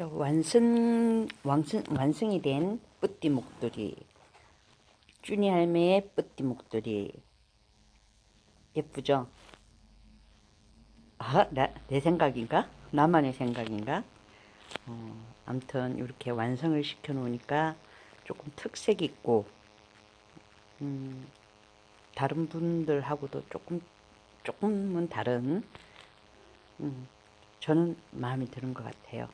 그래서 완성 완성 완성이 된 뿌띠 목도리 쭈니 할매의 뿌띠 목도리 예쁘죠? 아, 나, 내 생각인가? 나만의 생각인가? 어, 아무튼 이렇게 완성을 시켜 놓으니까 조금 특색 있고 음, 다른 분들하고도 조금 조금은 다른 음, 저는 마음에 드는 것 같아요.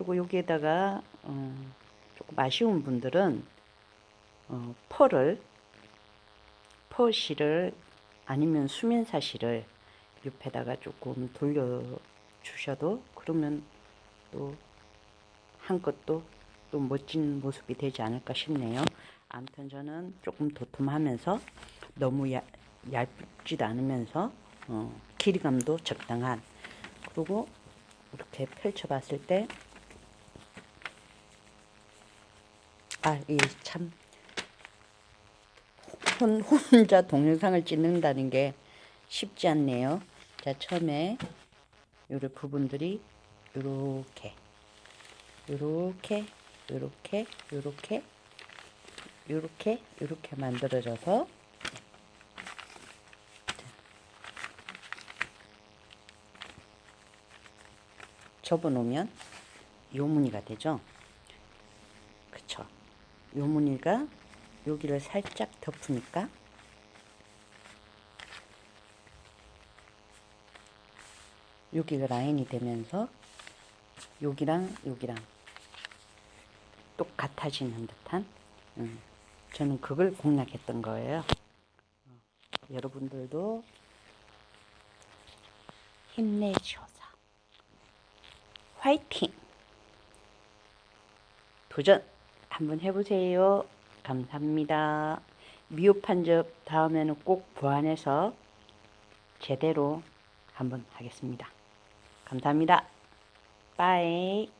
그리고 여기에다가 어, 조금 아쉬운 분들은 어, 펄을 퍼실을 아니면 수면사실을 옆에다가 조금 돌려 주셔도 그러면 또 한껏도 또 멋진 모습이 되지 않을까 싶네요. 아무튼 저는 조금 도톰하면서 너무 얇, 얇지도 않으면서 어, 길이감도 적당한 그리고 이렇게 펼쳐봤을 때 아, 이 참 혼, 혼자 동영상을 찍는다는 게 쉽지 않네요. 자, 처음에 요런 부분들이 요렇게 요렇게 요렇게 요렇게 요렇게 요렇게 만들어져서 접어놓으면 요 무늬가 되죠. 요 무늬가 여기를 살짝 덮으니까 여기가 라인이 되면서 여기랑 여기랑 똑같아지는 듯한 음, 저는 그걸 공략했던 거예요. 어, 여러분들도 힘내셔서 화이팅! 도전 한번 해보세요. 감사합니다. 미흡한 점 다음에는 꼭 보완해서 제대로 한번 하겠습니다. 감사합니다. 빠이.